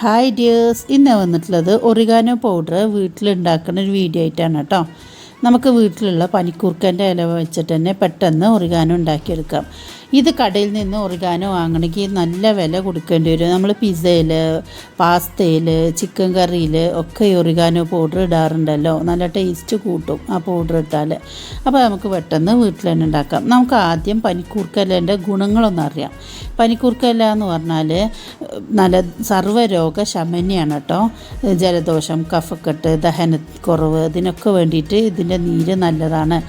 Hi dears ഇന്ന് വന്നിട്ടുള്ളത് oregano powder വീട്ടിലുണ്ടാക്കുന്ന ഒരു വീഡിയോ ആയിട്ടാണ് കേട്ടോ. നമുക്ക് വീട്ടിലുള്ള പനിക്കൂർക്കന്റെ ഇല വെച്ചിട്ട് തന്നെ പെട്ടെന്ന് ഒറിഗാനോ ഉണ്ടാക്കിയെടുക്കാം. ഇത് കടയിൽ നിന്ന് ഒറിഗാനോ വാങ്ങണമെങ്കിൽ നല്ല വില കൊടുക്കേണ്ടി വരും. നമ്മൾ പിസ്സയിൽ പാസ്തയിൽ ചിക്കൻ കറിയിൽ ഒക്കെ ഒറിഗാനോ പൗഡർ ഇടാറുണ്ടല്ലോ. നല്ല ടേസ്റ്റ് കൂട്ടും ആ പൗഡർ ഇട്ടാൽ. അപ്പോൾ നമുക്ക് പെട്ടെന്ന് വീട്ടിൽ തന്നെ ഉണ്ടാക്കാം. നമുക്ക് ആദ്യം പനിക്കൂർക്കലേന്റെ ഗുണങ്ങളൊന്നും അറിയാം. പനിക്കൂർക്കല എന്ന് പറഞ്ഞാൽ നല്ല സർവരോഗ ശമനിയാണ് കേട്ടോ. ജലദോഷം കഫക്കെട്ട് ദഹനക്കുറവ് ഇതിനൊക്കെ വേണ്ടിയിട്ട് ഇതിന്റെ നീര് നല്ലതാണ്.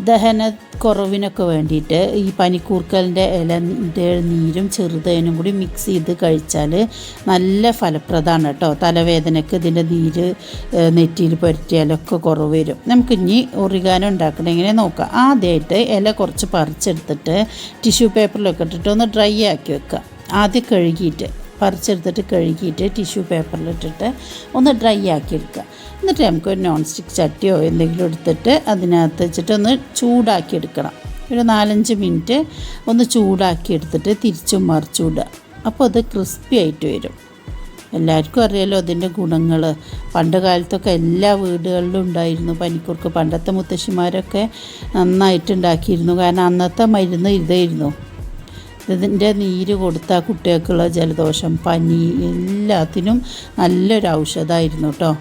ദഹനക്കുറവിനൊക്കെ വേണ്ടിയിട്ട് ഈ പനിക്കൂർക്കലിന്റെ ഇലന്റെ നീരും ചെറുതേനും കൂടി മിക്സ് ചെയ്ത് കഴിച്ചാൽ നല്ല ഫലപ്രദമാണ് കേട്ടോ. തലവേദനയ്ക്ക് ഇതിന്റെ നീര് നെറ്റിയിൽ പുരട്ടിയാലൊക്കെ കുറവ് വരും. നമുക്ക് ഇനി ഉറികാനം ഉണ്ടാക്കണം. എങ്ങനെ നോക്കാം. ആദ്യമായിട്ട് ഇല കുറച്ച് പറിച്ചെടുത്തിട്ട് ടിഷ്യൂ പേപ്പറിലൊക്കെ ഇട്ടിട്ട് ഒന്ന് ഡ്രൈ ആക്കി വെക്കുക. ആദ്യം കഴുകിയിട്ട് പറിച്ചെടുത്തിട്ട് കഴുകിയിട്ട് ടിഷ്യൂ പേപ്പറിലിട്ടിട്ട് ഒന്ന് ഡ്രൈ ആക്കി എടുക്കുക. എന്നിട്ട് നമുക്ക് ഒരു നോൺ സ്റ്റിക്ക് ചട്ടിയോ എന്തെങ്കിലും എടുത്തിട്ട് അതിനകത്ത് വെച്ചിട്ട് ഒന്ന് ചൂടാക്കി എടുക്കണം. ഒരു നാലഞ്ച് മിനിറ്റ് ഒന്ന് ചൂടാക്കി എടുത്തിട്ട് തിരിച്ചും മറിച്ചു വിടുക അപ്പോൾ അത് ക്രിസ്പി ആയിട്ട് വരും. എല്ലാവർക്കും അറിയാലോ അതിന്റെ ഗുണങ്ങൾ. പണ്ട് കാലത്തൊക്കെ എല്ലാ വീടുകളിലും ഉണ്ടായിരുന്നു പനിക്കൂർക്ക്. പണ്ടത്തെ മുത്തശ്ശിമാരൊക്കെ നന്നായിട്ട് ഉണ്ടാക്കിയിരുന്നു. കാരണം അന്നത്തെ മരുന്ന് ഇതായിരുന്നു. ഇതിന്റെ നീര് കൊടുത്താൽ കുട്ടികൾക്കുള്ള ജലദോഷം പനി എല്ലാത്തിനും നല്ലൊരു ഔഷധമായിരുന്നു കേട്ടോ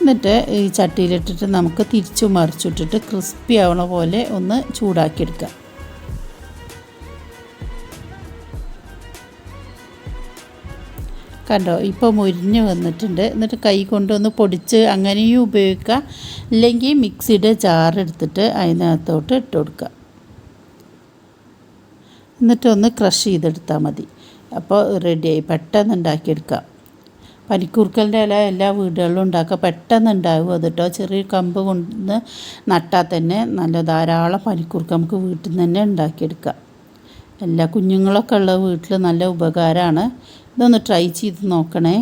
എന്നിട്ട് ഈ ചട്ടിയിലിട്ടിട്ട് നമുക്ക് തിരിച്ചു മറിച്ചിട്ടിട്ട് ക്രിസ്പി ആവണ പോലെ ഒന്ന് ചൂടാക്കിയെടുക്കാം. കണ്ടോ ഇപ്പോൾ മുരിഞ്ഞ് വന്നിട്ടുണ്ട്. എന്നിട്ട് കൈ കൊണ്ടൊന്ന് പൊടിച്ച് അങ്ങനെയും ഉപയോഗിക്കുക ഇല്ലെങ്കിൽ മിക്സിയുടെ ജാറെടുത്തിട്ട് അതിനകത്തോട്ട് ഇട്ട് കൊടുക്കുക എന്നിട്ടൊന്ന് ക്രഷ് ചെയ്തെടുത്താൽ മതി. അപ്പോൾ റെഡിയായി. പെട്ടെന്ന് ഉണ്ടാക്കിയെടുക്കാം. പനിക്കൂർക്കലിന്റെ ഇല എല്ലാ വീടുകളിലും ഉണ്ടാക്കുക. പെട്ടെന്ന് ഉണ്ടാകും അത് കേട്ടോ ചെറിയ കമ്പ് കൊണ്ട് നട്ടാൽ തന്നെ നല്ല ധാരാളം പനിക്കൂർക്ക നമുക്ക് വീട്ടിൽ നിന്ന് തന്നെ ഉണ്ടാക്കിയെടുക്കാം. എല്ലാ കുഞ്ഞുങ്ങളൊക്കെ ഉള്ള വീട്ടിൽ നല്ല ഉപകാരമാണ്. ഇതൊന്ന് ട്രൈ ചെയ്ത് നോക്കണേ.